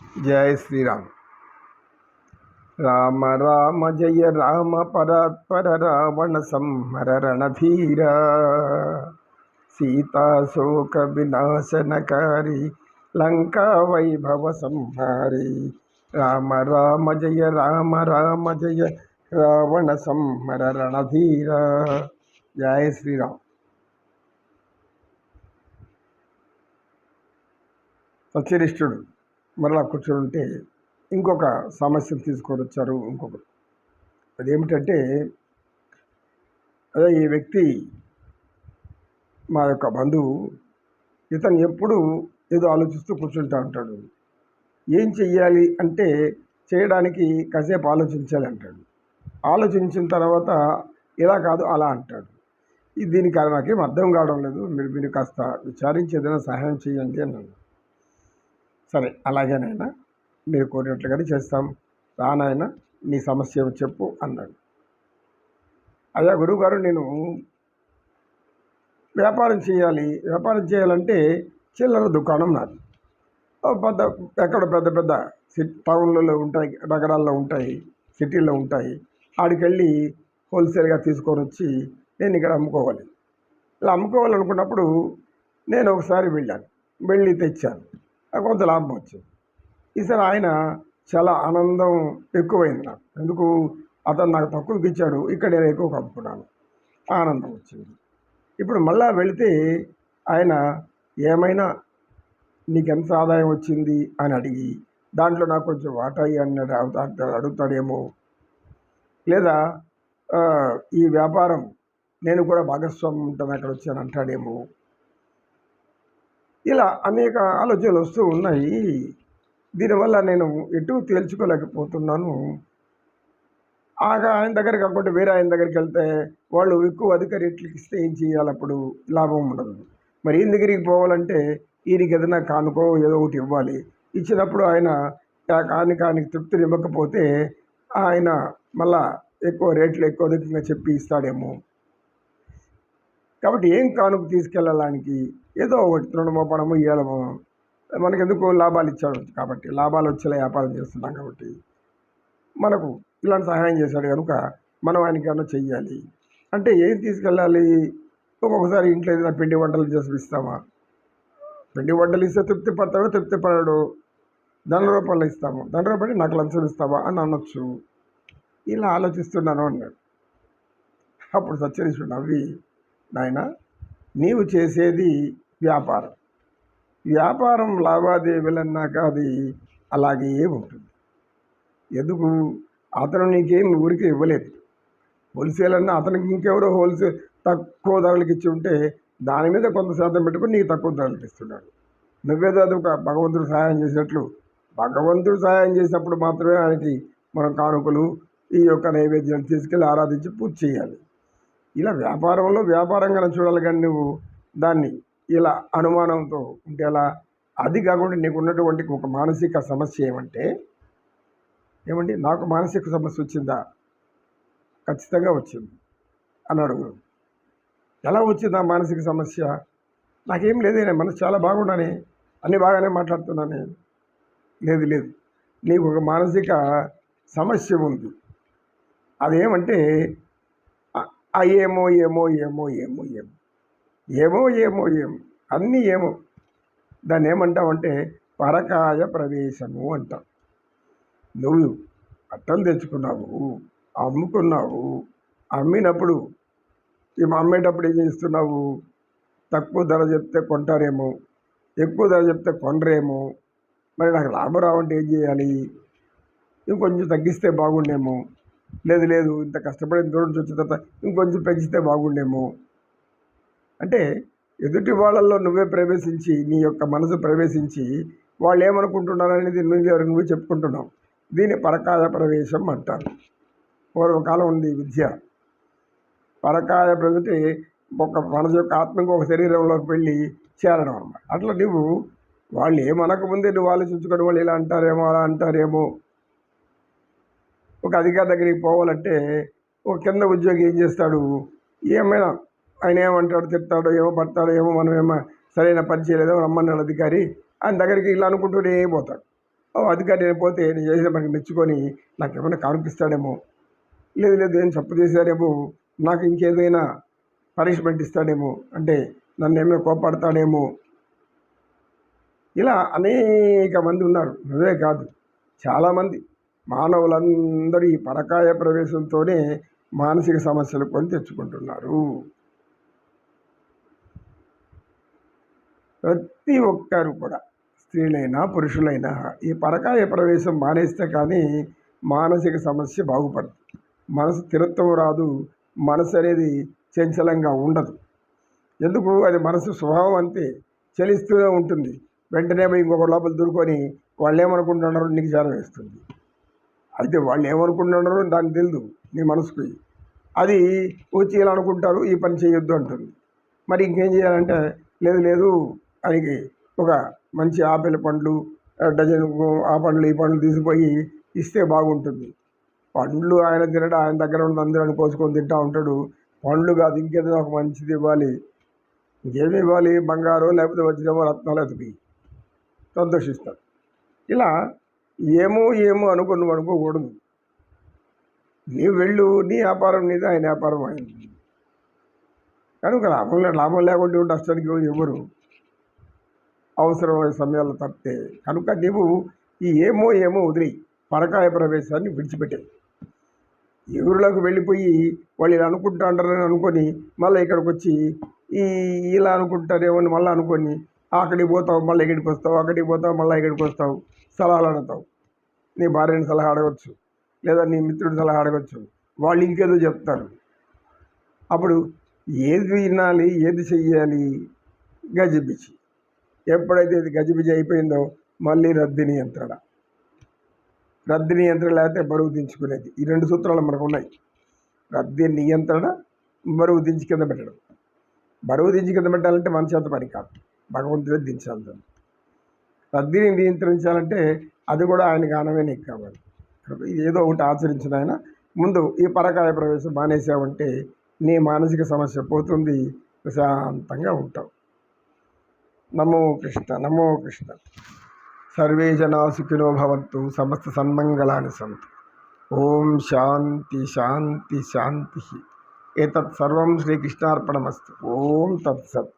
जय श्री राम राम राम जय राम परात्पर रावण संहर रणधीर। सीता शोक विनाशनकारी लंका वैभव संहारी। राम राम, जय राम राम, जय रावण संहर रणधीर। जय श्री राम सच्चिष्टुడు మరలా కూర్చొని ఉంటే ఇంకొక సమస్యను తీసుకొని వచ్చారు ఇంకొకరు. అదేమిటంటే అదే ఈ వ్యక్తి మా యొక్క బంధువు ఇతను ఎప్పుడు ఏదో ఆలోచిస్తూ కూర్చుంటా ఉంటాడు. ఏం చెయ్యాలి అంటే చేయడానికి కాసేపు ఆలోచించాలి అంటాడు. ఆలోచించిన తర్వాత ఇలా కాదు అలా అంటాడు. దీనికి నాకేం అర్థం కావడం లేదు. మీరు మీరు కాస్త విచారించి ఏదైనా సహాయం చేయండి అన్నాను సరే అలాగేనైనా మీరు కోరినట్లుగానే చేస్తాం. రానాయన నీ సమస్య చెప్పు అన్నాడు. అయ్యా గురువుగారు నేను వ్యాపారం చేయాలి. వ్యాపారం చేయాలంటే చిల్లర దుకాణం నాది. పెద్ద ఎక్కడ పెద్ద పెద్ద సిటీ టౌన్లలో ఉంటాయి నగరాల్లో ఉంటాయి సిటీల్లో ఉంటాయి. ఆడికెళ్ళి హోల్సేల్గా తీసుకొని వచ్చి నేను ఇక్కడ అమ్ముకోవాలి. ఇలా అమ్ముకోవాలనుకున్నప్పుడు నేను ఒకసారి వెళ్ళాను. వెళ్ళి తెచ్చాను. కొంత లాభం వచ్చింది. ఈసారి ఆయన చాలా ఆనందం ఎక్కువైంది నాకు. ఎందుకు? అతను నాకు తక్కువకి ఇచ్చాడు. ఇక్కడ నేను ఎక్కువ కప్పుకున్నాను. ఆనందం వచ్చింది. ఇప్పుడు మళ్ళా వెళితే ఆయన ఏమైనా నీకు ఎంత ఆదాయం వచ్చింది అని అడిగి దాంట్లో నాకు కొంచెం వాటా అన్నాడు అడుగుతాడేమో. లేదా ఈ వ్యాపారం నేను కూడా భాగస్వామ్యం ఉంటాను అక్కడ వచ్చాను అంటాడేమో. ఇలా అనేక ఆలోచనలు వస్తూ ఉన్నాయి. దీనివల్ల నేను ఎటు తేల్చుకోలేకపోతున్నాను. ఆగా ఆయన దగ్గర కాకుండా వేరే ఆయన దగ్గరికి వెళ్తే వాళ్ళు ఎక్కువ అధిక రేట్లకి ఇస్తే ఏం చేయాలి అప్పుడు లాభం ఉండదు. మరి ఈయన దగ్గరికి పోవాలంటే ఈయనకి ఏదైనా కానుకో ఏదో ఒకటి ఇవ్వాలి. ఇచ్చినప్పుడు ఆయన ఆ కానుక ఆయనకి తృప్తిని ఇవ్వకపోతే ఆయన మళ్ళా ఎక్కువ రేట్లు ఎక్కువ అధికంగా చెప్పి ఇస్తాడేమో. కాబట్టి ఏం కానుక తీసుకెళ్ళడానికి? ఏదో ఒకటి తృణమోపడము ఇవ్వడము మనకు ఎందుకు లాభాలు ఇచ్చాడు. కాబట్టి లాభాలు వచ్చేలా వ్యాపారం చేస్తున్నాం కాబట్టి మనకు ఇలాంటి సహాయం చేశాడు కనుక మనం ఆయనకి చెయ్యాలి. అంటే ఏం తీసుకెళ్ళాలి? ఒక్కొక్కసారి ఇంట్లో ఏదైనా పిండి వంటలు చేసి ఇస్తామా? పిండి వంటలు ఇస్తే తృప్తి పడతాడో తృప్తి పడాడు. దండ రూపంలో ఇస్తాము. దండ రూపాయలు నాకు లంచం ఇస్తావా అని అనొచ్చు. ఇలా ఆలోచిస్తున్నాను అన్నాడు. అప్పుడు సత్యరీశ్వరుడు నవ్వి నాయన నీవు చేసేది వ్యాపారం. వ్యాపారం లావాదేవీలన్నాక అది అలాగే ఉంటుంది. ఎందుకు? అతను నీకేం ఊరికి ఇవ్వలేదు. హోల్సేల్ అన్న అతనికి ఇంకెవరో హోల్సేల్ తక్కువ ధరలకు ఇచ్చి ఉంటే దాని మీద కొంత శాతం పెట్టుకుని నీకు తక్కువ ధరలకు ఇస్తున్నాడు. నువ్వేదో అది ఒక భగవంతుడు సహాయం చేసినట్లు. భగవంతుడు సహాయం చేసినప్పుడు మాత్రమే ఆయనకి మనం కానుకలు ఈ యొక్క నైవేద్యం తీసుకెళ్ళి ఆరాధించి పూజ చేయాలి. ఇలా వ్యాపారంలో వ్యాపారంగా చూడాలి కానీ నువ్వు దాన్ని ఇలా అనుమానంతో ఉంటే అలా అది కాకుండా నీకు ఉన్నటువంటి ఒక మానసిక సమస్య ఏమంటే ఏమండి? నాకు మానసిక సమస్య వచ్చిందా? ఖచ్చితంగా వచ్చింది అని గురువు ఎలా వచ్చిందా మానసిక సమస్య? నాకేం లేదు నేను మనసు చాలా బాగున్నానే అన్నీ బాగానే మాట్లాడుతున్నానే. లేదు లేదు. నీకు ఒక మానసిక సమస్య ఉంది. అదేమంటే ఆ- ఏమో ఏమో ఏమో ఏమో. ఏమో ఏమో ఏమో. ఏమో అన్నీ ఏమో. దాన్ని ఏమంటావంటే పరకాయ ప్రవేశము అంటాం నువ్వు బట్టలు తెచ్చుకున్నావు అమ్ముకున్నావు అమ్మినప్పుడు ఏమో అమ్మేటప్పుడు ఏం చేస్తున్నావు? తక్కువ ధర చెప్తే కొంటారేమో ఎక్కువ ధర చెప్తే కొనరేమో. మరి నాకు లాభం రావంటే ఏం చేయాలి? ఇంకొంచెం తగ్గిస్తే బాగుండేమో. లేదు లేదు ఇంత కష్టపడిన దూరం నుంచి వచ్చిన తర్వాత ఇంకొంచెం పెంచితే బాగుండేమో. అంటే ఎదుటి వాళ్ళల్లో నువ్వే ప్రవేశించి నీ యొక్క మనసు ప్రవేశించి వాళ్ళు ఏమనుకుంటున్నారు అనేది నువ్వు నువ్వు చెప్పుకుంటున్నావు. దీని పరకాయ ప్రవేశం అంటారు. పూర్వకాలం ఉంది విద్య. పరకాయ ప్రవేశం ఒక మనసు యొక్క ఆత్మకు ఒక శరీరంలోకి వెళ్ళి చేరడం అనమాట అట్లా నువ్వు వాళ్ళు ఏమనకముందే నువ్వు ఆలోచించుకొని వాళ్ళు ఇలా అంటారేమో అలా అంటారేమో ఒక అధికారి దగ్గరికి పోవాలంటే ఒక కింద ఉద్యోగి ఏం చేస్తాడు? ఏమైనా ఆయన ఏమంటాడు తిడతాడో ఏమో పడతాడో ఏమో మనం ఏమో సరైన పని చేయలేదో రమ్మన్నాడు అధికారి. ఆయన దగ్గరికి ఇలా అనుకుంటూనే పోతాడు. ఓ అధికారి నేను పోతే నేను చేసిన మనకి మెచ్చుకొని నాకు ఏమైనా కనిపిస్తాడేమో? లేదు లేదు ఏం తప్పు చేశాడేమో నాకు ఇంకేదైనా పనిష్మెంట్ ఇస్తాడేమో? అంటే నన్ను ఏమైనా కోపడతాడేమో ఇలా అనేక మంది ఉన్నారు. నువ్వే కాదు చాలామంది మానవులందరూ ఈ పరకాయ ప్రవేశంతోనే మానసిక సమస్యలు కొని తెచ్చుకుంటున్నారు. ప్రతి ఒక్కరు కూడా స్త్రీలైనా పురుషులైనా ఈ పరకాయ ప్రవేశం మానేస్తే కానీ మానసిక సమస్య బాగుపడదు. మనసు స్థిరత్వం రాదు మనసు అనేది చంచలంగా ఉండదు. ఎందుకు? అది మనసు స్వభావం అంతే చలిస్తూనే ఉంటుంది. వెంటనే ఇంకొక లోపల దూరుకొని వాళ్ళు ఏమనుకుంటున్నారో నీకు జ్వరం వేస్తుంది అయితే వాళ్ళు ఏమనుకుంటున్నారో దానికి తెలియదు నీ మనసుకి. అది వచ్చి ఇలా అనుకుంటారు ఈ పని చేయొద్దు అంటుంది. మరి ఇంకేం చేయాలంటే లేదు లేదు ఆయనకి ఒక మంచి ఆపిల్ పండ్లు డజన్ ఆ పండ్లు ఈ పండ్లు తీసుకుపోయి ఇస్తే బాగుంటుంది. పండ్లు ఆయన తినడం ఆయన దగ్గర ఉన్న అందరూ కోసుకొని తింటూ ఉంటాడు. పండ్లు కాదు ఇంకేదైనా ఒక మంచిది ఇవ్వాలి. ఇంకేమి ఇవ్వాలి? బంగారు లేకపోతే వజ్రమో రత్నాలు అతికి సంతోషిస్తారు. ఇలా ఏమో ఏమో అనుకుని నువ్వు అనుకోకూడదు. నీవు వెళ్ళు నీ వ్యాపారం నీది ఆయన వ్యాపారం ఆయన. కనుక లాభం లాభం లేకుండా ఉంటే అష్టానికి ఎవరు అవసరమైన సమయాల్లో తప్పితే కనుక నీవు ఈ ఏమో ఏమో వదిలి పరకాయ ప్రవేశాన్ని విడిచిపెట్టే. ఎవరిలోకి వెళ్ళిపోయి వాళ్ళు ఇలా అనుకుంటాంటారని అనుకొని మళ్ళీ ఇక్కడికి వచ్చి ఈ ఇలా అనుకుంటారేమో మళ్ళీ అనుకొని అక్కడికి పోతావు మళ్ళీ ఇక్కడికి వస్తావు అక్కడికి పోతావు మళ్ళీ ఇక్కడికి వస్తావు. సలహాలు అడుగుతావు. నీ భార్యని సలహా అడగచ్చు లేదా నీ మిత్రుడి సలహా అడగచ్చు. వాళ్ళు ఇంకేదో చెప్తారు. అప్పుడు ఏది వినాలి ఏది చెయ్యాలి గజిబిజి. ఎప్పుడైతే ఇది గజిబిజి అయిపోయిందో మళ్ళీ రద్దు నియంత్రణ. రద్దు నియంత్రణ లేకపోతే బరువు దించుకునేది. ఈ రెండు సూత్రాలు మనకు ఉన్నాయి. రద్దు నియంత్రణ బరువు దించి కింద పెట్టడం. బరువు దించి కింద పెట్టాలంటే మన చేత పని కాదు. భగవంతుడే దించాలి దాన్ని రద్దీని నియంత్రించాలంటే అది కూడా ఆయన గానమే నీకు కావాలి. ఏదో ఒకటి ఆచరించిన ఆయన. ముందు ఈ పరకాయ ప్రవేశం మానేసావంటే నీ మానసిక సమస్య పోతుంది. ప్రశాంతంగా ఉంటావు. నమో కృష్ణ నమో కృష్ణ. సర్వే జనా సుఖినో భవంతు. సమస్త సన్మంగళాన్ని సంతు ఓం శాంతి శాంతి శాంతి. ఏతత్ సర్వం శ్రీకృష్ణార్పణమస్తు. ఓం తత్సత్.